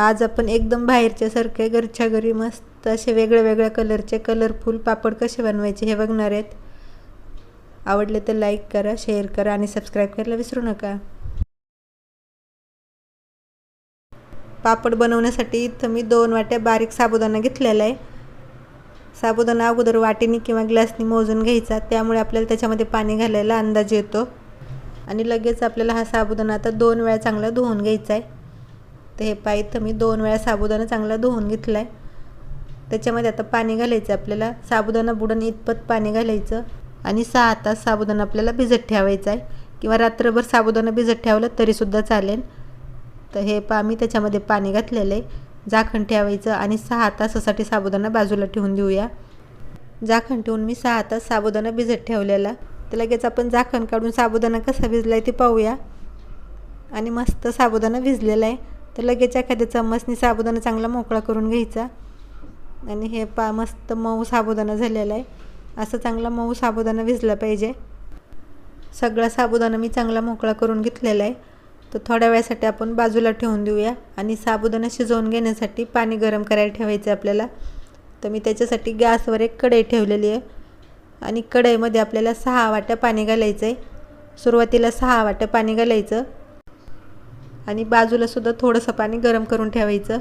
आज आपण एकदम बाहेरच्यासारखे घरच्या घरी मस्त असे वेगळ्या वेगळ्या कलरचे कलरफुल पापड कसे बनवायचे हे बघणार आहेत. आवडले तर लाईक करा शेअर करा आणि सबस्क्राईब करायला विसरू नका. पापड बनवण्यासाठी इथं मी दोन वाट्या बारीक साबुदाणा घेतलेला आहे. साबुदाणा अगोदर वाटीने किंवा ग्लासनी मोजून घ्यायचा त्यामुळे आपल्याला त्याच्यामध्ये पाणी घालायला अंदाज येतो. आणि लगेच आपल्याला हा साबुदाणा आता दोन वेळा चांगला धुवून घ्यायचा आहे. तर हे पाय तर मी दोन वेळा साबुदाणा चांगला धुवून घेतला आहे त्याच्यामध्ये आता पाणी घालायचं आपल्याला. साबुदाणा बुडून इतपत पाणी घालायचं. आणि सहा तास साबुदाणा आपल्याला भिजत ठेवायचा आहे किंवा रात्रभर साबुदाणा भिजत ठेवलं तरीसुद्धा चालेल. तर हे पा मी त्याच्यामध्ये पाणी घातलेलं आहे. झाकण ठेवायचं आणि सहा तासासाठी साबुदाणा बाजूला ठेवून देऊया. झाकण ठेवून मी सहा तास साबुदाणा भिजत ठेवलेला. तर लगेच आपण झाकण काढून साबुदाणा कसा भिजला आहे ते पाहूया. आणि मस्त साबुदाणा भिजलेला आहे. तर लगेच एखाद्या चम्मचनी साबुदाणा चांगला मोकळा करून घ्यायचा. आणि हे पा मस्त मऊ साबुदाणा झालेला आहे. असं चांगला मऊ साबुदाणा भिजला पाहिजे. सगळा साबुदाणा मी चांगला मोकळा करून घेतलेला आहे. तर थोड्या वेळासाठी आपण बाजूला ठेवून देऊया. आणि साबुदाणा शिजवून घेण्यासाठी पाणी गरम करायला ठेवायचं आपल्याला. तर मी त्याच्यासाठी गॅसवर एक कढई ठेवलेली आहे. आणि कढईमध्ये आपल्याला सहा वाट्या पाणी घालायचं आहे. सुरुवातीला सहा वाट्या पाणी घालायचं. आणि बाजूलासुद्धा थोडंसं पाणी गरम करून ठेवायचं.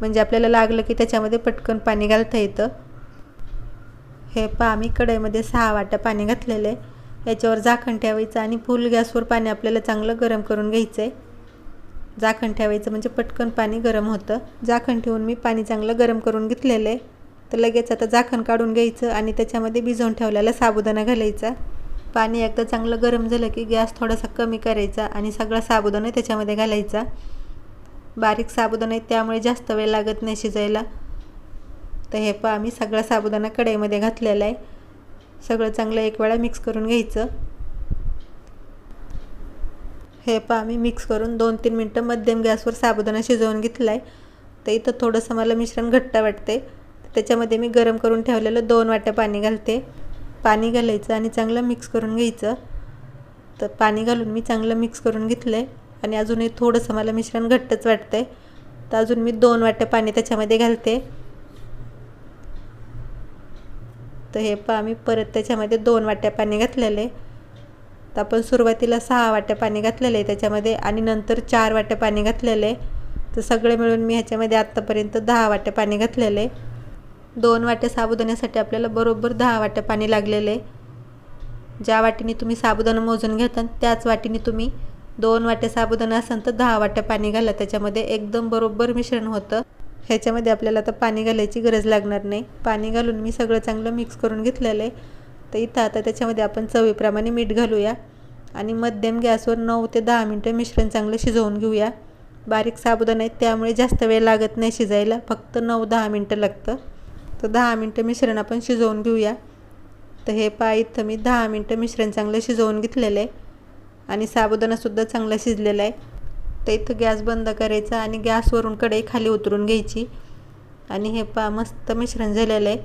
म्हणजे आपल्याला लागलं की त्याच्यामध्ये पटकन पाणी घालता येतं. हे पहा आम्ही कढईमध्ये सहा वाट्या पाणी घातलेलं आहे. याच्यावर झाकण ठेवायचं आणि फुल गॅसवर पाणी आपल्याला चांगलं गरम करून घ्यायचं आहे झाकण ठेवायचं म्हणजे पटकन पाणी गरम होतं. झाकण ठेवून मी पाणी चांगलं गरम करून घेतलेलं आहे. तर लगेच आता झाकण काढून घ्यायचं आणि त्याच्यामध्ये भिजवून ठेवलेला साबुदाणा घालायचा. पाणी एकदा चांगलं गरम झालं की गॅस थोडासा कमी करायचा आणि सगळा साबुदाणा त्याच्यामध्ये घालायचा. बारीक साबुदाणा आहे त्यामुळे जास्त वेळ लागत नाही शिजायला. तर हे पहा आम्ही सगळा साबुदाणा कढईमध्ये घातलेला आहे. सगळं चांगलं एक वेळा मिक्स करून घ्यायचं. हे पहा आम्ही मिक्स करून दोन तीन मिनटं मध्यम गॅसवर साबुदाणा शिजवून घेतला आहे तर इथं थोडंसं मला मिश्रण घट्ट वाटते त्याच्यामध्ये मी गरम करून ठेवलेलं दोन वाट्या पाणी घालते. पाणी घालायचं आणि चांगलं मिक्स करून घ्यायचं. तर पाणी घालून मी चांगलं मिक्स करून घेतलं आहे आणि अजूनही थोडंसं मला मिश्रण घट्टच वाटतं आहे तर अजून मी दोन वाट्या पाणी त्याच्यामध्ये घालते. तर हे पा मी परत त्याच्यामध्ये दोन वाट्या पाणी घातलेले तर आपण सुरुवातीला सहा वाट्या पाणी घातलेलं आहे त्याच्यामध्ये आणि नंतर चार वाट्या पाणी घातलेलं आहे. तर सगळे मिळून मी ह्याच्यामध्ये आत्तापर्यंत दहा वाट्या पाणी घातलेलं आहे. दोन वाट्या साबुदाण्यासाठी आपल्याला बरोबर दहा वाट्या पाणी लागलेलं आहे. ज्या वाटीने तुम्ही साबुदाणा मोजून घेता त्याच वाटीने तुम्ही दोन वाट्या साबुदाणा असाल तर दहा वाट्या पाणी घाला. त्याच्यामध्ये एकदम बरोबर मिश्रण होतं. ह्याच्यामध्ये आपल्याला आता पाणी घालायची गरज लागणार नाही. पाणी घालून मी सगळं चांगलं मिक्स करून घेतलेलं आहे. तर इथं आता त्याच्यामध्ये आपण चवीप्रमाणे मीठ घालूया आणि मध्यम गॅसवर नऊ ते दहा मिनटं मिश्रण चांगलं शिजवून घेऊया. बारीक साबुदाणा आहे त्यामुळे जास्त वेळ लागत नाही शिजायला. फक्त नऊ दहा मिनटं लागतं. तर दहा मिनटं मिश्रण आपण शिजवून घेऊया. तर हे पहा इथं मी दहा मिनटं मिश्रण चांगलं शिजवून घेतलेलं आहे. आणि साबुदाणासुद्धा चांगला शिजलेला आहे. तर इथं गॅस बंद करायचा आणि गॅसवरून कढई खाली उतरून घ्यायची. आणि हे पा मस्त मिश्रण झालेलं आहे.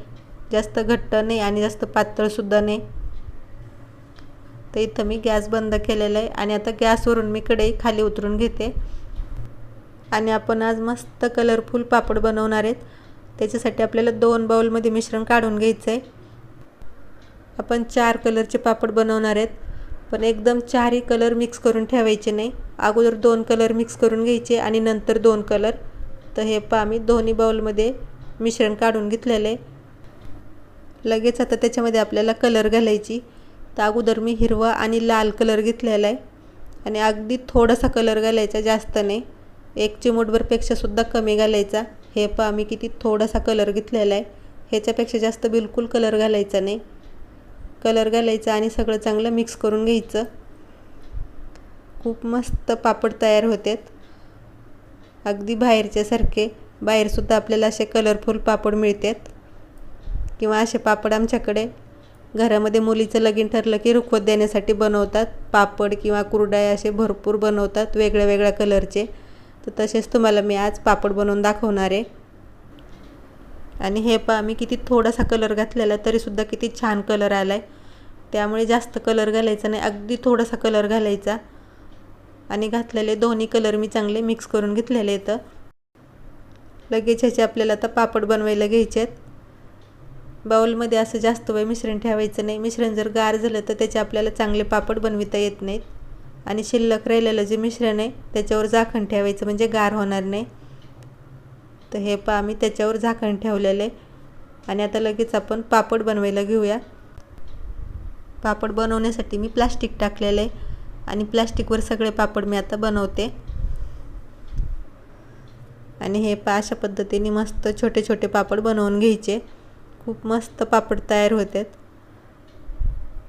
जास्त घट्ट नाही आणि जास्त पातळसुद्धा नाही. तर इथं मी गॅस बंद केलेला आहे आणि आता गॅसवरून मी कढई खाली उतरून घेते. आणि आपण आज मस्त कलरफुल पापड बनवणार आहेत. त्याच्यासाठी आपल्याला दोन बाउलमध्ये मिश्रण काढून घ्यायचं आहे आपण चार कलरचे पापड बनवणार आहेत. पण एकदम चारही कलर मिक्स करून ठेवायचे नाही. अगोदर दोन कलर मिक्स करून घ्यायचे आणि नंतर दोन कलर तर हे पा आम्ही दोन्ही बाउलमध्ये मिश्रण काढून घेतलेलं. आहे लगेच आता त्याच्यामध्ये आपल्याला कलर घालायची. तर अगोदर मी हिरवा आणि लाल कलर घेतलेला आहे. आणि अगदी थोडासा कलर घालायचा जास्त नाही. एक चिमूटभरपेक्षासुद्धा कमी घालायचा. हे पहा मी किती थोडासा कलर घेतलेला आहे. ह्याच्यापेक्षा जास्त बिलकुल कलर घालायचा नाही. कलर घालायचा आणि सगळं चांगलं मिक्स करून घ्यायचं. खूप मस्त पापड तयार होतात अगदी बाहेरच्यासारखे. बाहेरसुद्धा आपल्याला असे कलरफुल पापड मिळतात किंवा असे पापड आमच्याकडे घरामध्ये मुलीचं लगीन ठरलं की रुखवत देण्यासाठी बनवतात. पापड किंवा कुरडाय असे भरपूर बनवतात वेगळ्या वेगळ्या कलरचे तर तसेच तुम्हाला मी आज पापड बनवून दाखवणार आहे. आणि हे पहा मी किती थोडासा कलर घातलेला तरीसुद्धा किती छान कलर आला आहे त्यामुळे जास्त कलर घालायचा नाही अगदी थोडासा कलर घालायचा. आणि घातलेले दोन्ही कलर मी चांगले मिक्स करून घेतलेले आहेत. लगेच ह्याचे आपल्याला आता पापड बनवायला घ्यायचे आहेत. बाऊलमध्ये असं जास्त वेळ मिश्रण ठेवायचं नाही. मिश्रण जर गार झालं तर त्याचे आपल्याला चांगले पापड बनविता येत नाहीत. आणि शिल्लक राहिलेलं जे मिश्रण आहे त्याच्यावर झाकण ठेवायचं म्हणजे गार होणार नाही. तर हे पा आम्ही त्याच्यावर झाकण ठेवलेलं आहे. आणि आता लगेच आपण पापड बनवायला घेऊया. पापड बनवण्यासाठी मी प्लास्टिक टाकलेलं आहे. आणि प्लास्टिकवर सगळे पापड मी आता बनवते. आणि हे पा अशा पद्धतीने मस्त छोटे छोटे पापड बनवून घ्यायचे. खूप मस्त पापड तयार होतात.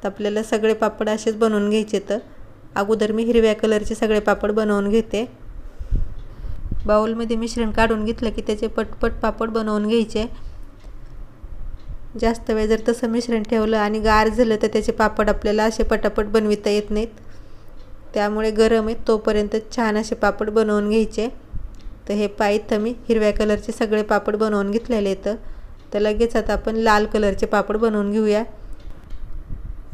तर आपल्याला सगळे पापड असेच बनवून घ्यायचे तर. अगोदर मी हिरव्या कलरचे सगळे पापड बनवून घेते. बाऊलमध्ये मिश्रण काढून घेतलं की त्याचे पटपट पापड बनवून घ्यायचे. जास्त वेळ जर तसं मिश्रण ठेवलं आणि गार झालं तर त्याचे पापड आपल्याला असे पटापट बनविता येत नाहीत. त्यामुळे गरम आहेत तोपर्यंत छान असे पापड बनवून घ्यायचे. तर हे पायथं मी हिरव्या कलरचे सगळे पापड बनवून घेतलेले आहेत. तर लगेच आता आपण लाल कलरचे पापड बनवून घेऊया.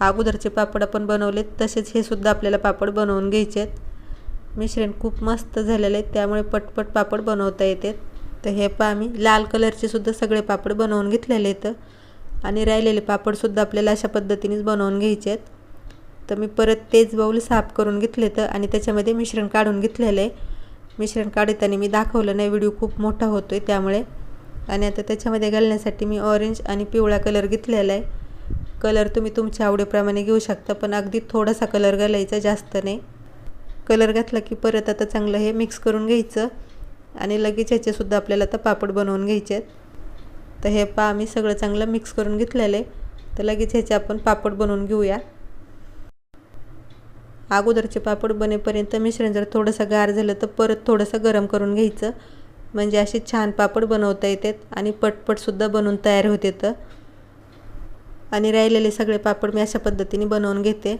अगोदरचे पापड आपण बनवलेत तसेच हे सुद्धा आपल्याला पापड बनवून घ्यायचे आहेत. मिश्रण खूप मस्त झालेलं आहे त्यामुळे पटपट पापड बनवता येतात. तर हे पा आम्ही लाल कलरचे सुद्धा सगळे पापड बनवून घेतलेले आहेत. आणि राहिलेले पापडसुद्धा आपल्याला अशा पद्धतीनेच बनवून घ्यायचे आहेत. तर मी परत तेच बाऊल साफ करून घेतले तर आणि त्याच्यामध्ये मिश्रण काढून घेतलेलं आहे. मिश्रण काढताना मी दाखवलं नाही व्हिडिओ खूप मोठा होतो आहे त्यामुळे. आणि आता त्याच्यामध्ये घालण्यासाठी मी ऑरेंज आणि पिवळा कलर घेतलेला आहे. कलर तुम्ही तुमच्या आवडीप्रमाणे घेऊ शकता पण अगदी थोडासा कलर घालायचा जास्त नाही. कलर घातला की परत आता चांगलं हे मिक्स करून घ्यायचं आणि लगेच ह्याचेसुद्धा आपल्याला आता पापड बनवून घ्यायचे आहेत. तर हे पा आम्ही सगळं चांगलं मिक्स करून घेतलेलं आहे. तर लगेच ह्याचे आपण पापड बनवून घेऊया. अगोदरचे पापड बनेपर्यंत मिश्रण जर थोडंसं गार झालं तर परत थोडंसं गरम करून घ्यायचं. म्हणजे असे छान पापड बनवता येतात आणि पटपटसुद्धा बनवून तयार होते तर आणि राहिलेले सगळे पापड मी अशा पद्धतीने बनवून घेते.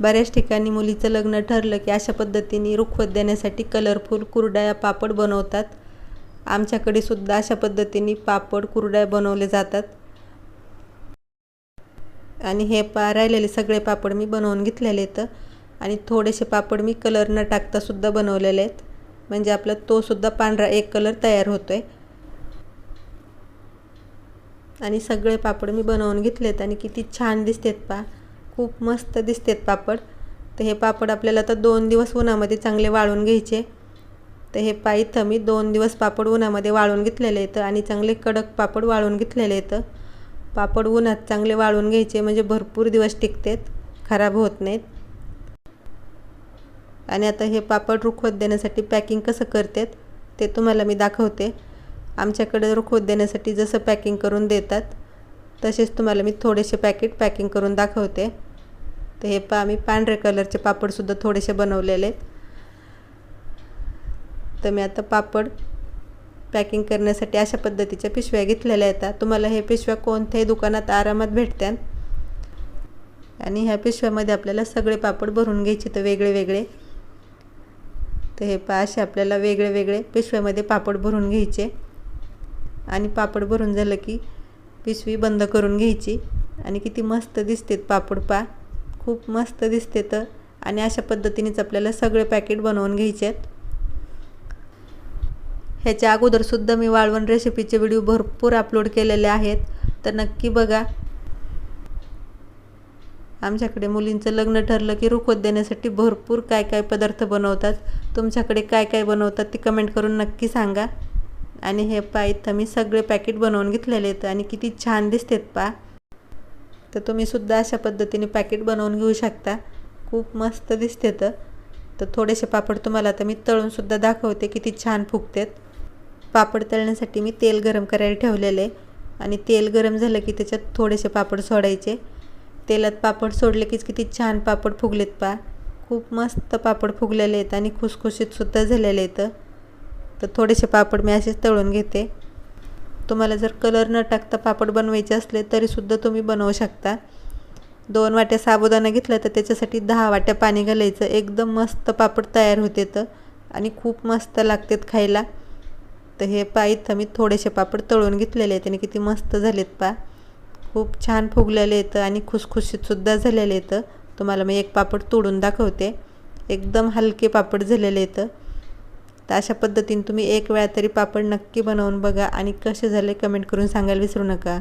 बऱ्याच ठिकाणी मुलीचं लग्न ठरलं की अशा पद्धतीने रुखवत देण्यासाठी कलरफुल कुरड्या पापड बनवतात. आमच्याकडे सुद्धा अशा पद्धतीने पापड कुरड्या बनवले जातात. आणि हे पा राहिलेले सगळे पापड मी बनवून घेतलेले आहेत. आणि थोडेसे पापड मी कलर न टाकतासुद्धा बनवलेले आहेत. म्हणजे आपला तोसुद्धा पांढरा एक कलर तयार होतो आहे आणि सगळे पापड मी बनवून घेतलेत आणि किती छान दिसतेत पा. खूप मस्त दिसतेत पापड. तर हे पापड आपल्याला तर दोन दिवस उन्हामध्ये चांगले वाळून घ्यायचे. तर हे पा इथं मी दोन दिवस पापड उन्हामध्ये वाळून घेतलेले आहेत आणि चांगले कडक पापड वाळून घेतलेले आहेत. पापड उन्हात चांगले वाळून घ्यायचे म्हणजे भरपूर दिवस टिकतात खराब होत नाहीत. आणि आता हे पापड रुखवत देण्यासाठी पॅकिंग कसं करतात ते तुम्हाला मी दाखवते. आमच्याकडे रुखवत देण्यासाठी जसं पॅकिंग करून देतात तसेच तुम्हाला मी थोडेसे पॅकेट पॅकिंग करून दाखवते. तर हे पा आम्ही पांढऱ्या कलरचे पापडसुद्धा थोडेसे बनवलेले आहेत. तर मी आता पापड पॅकिंग करण्यासाठी अशा पद्धतीच्या पिशव्या घेतलेल्या येतात तुम्हाला हे पिशव्या कोणत्याही दुकानात आरामात भेटतात आणि ह्या पिशव्यामध्ये आपल्याला सगळे पापड भरून घ्यायचे तर वेगळे वेगळे. तर हे पा असे आपल्याला वेगळे वेगळे पिशव्यामध्ये पापड भरून घ्यायचे. आणि पापड भरून झालं की पिशवी बंद करून घ्यायची. आणि किती मस्त दिसतेत पापड पा. खूप मस्त दिसते तर आणि अशा पद्धतीनेच आपल्याला सगळे पॅकेट बनवून घ्यायचे. आहेत ह्याच्या अगोदरसुद्धा मी वाळवण रेसिपीचे व्हिडिओ भरपूर अपलोड केलेले आहेत. तर नक्की बघा. आमच्याकडे मुलींचं लग्न ठरलं की रुखवत देण्यासाठी भरपूर काय काय पदार्थ बनवतात. तुमच्याकडे काय काय बनवतात ते कमेंट करून नक्की सांगा. आणि हे पा इथं मी सगळे पॅकेट बनवून घेतलेले आहेत आणि किती छान दिसतात पा. तर तुम्हीसुद्धा अशा पद्धतीने पॅकेट बनवून घेऊ शकता. खूप मस्त दिसते तर थोडेसे पापड तुम्हाला तर मी तळूनसुद्धा दाखवते किती छान फुगतात. पापड तळण्यासाठी मी तेल गरम करायला ठेवलेले आणि तेल गरम झालं की त्याच्यात थोडेसे पापड सोडायचे. तेलात पापड सोडले कीच किती छान पापड फुगलेत पा. खूप मस्त पापड फुगलेले आहेत आणि खुसखुशीतसुद्धा झालेले आहेत. तर थोडेसे पापड मी असेच तळून घेते. तुम्हाला जर कलर न टाकता पापड बनवायचे असले तरीसुद्धा तुम्ही बनवू शकता. दोन वाट्या साबुदाणा घेतला तर त्याच्यासाठी दहा वाट्या पाणी घालायचं. एकदम मस्त पापड तयार होते तर. आणि खूप मस्त लागतात खायला. तर हे पा इथं मी थोडेसे पापड तळून घेतलेले आहेत आणि किती मस्त झालेत पा. खूप छान फुगलेले येतं आणि खुसखुशीतसुद्धा झालेले येतं तुम्हाला मी एक पापड तोडून दाखवते. एकदम हलके पापड झालेले येतं तर अशा पद्धतीने तुम्ही एक वेळा तरी पापड नक्की बनवून बघा आणि कसे झाले कमेंट करून सांगायला विसरू नका.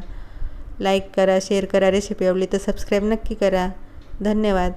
लाईक करा शेअर करा रेसिपी आवडली तर सबस्क्राईब नक्की करा. धन्यवाद.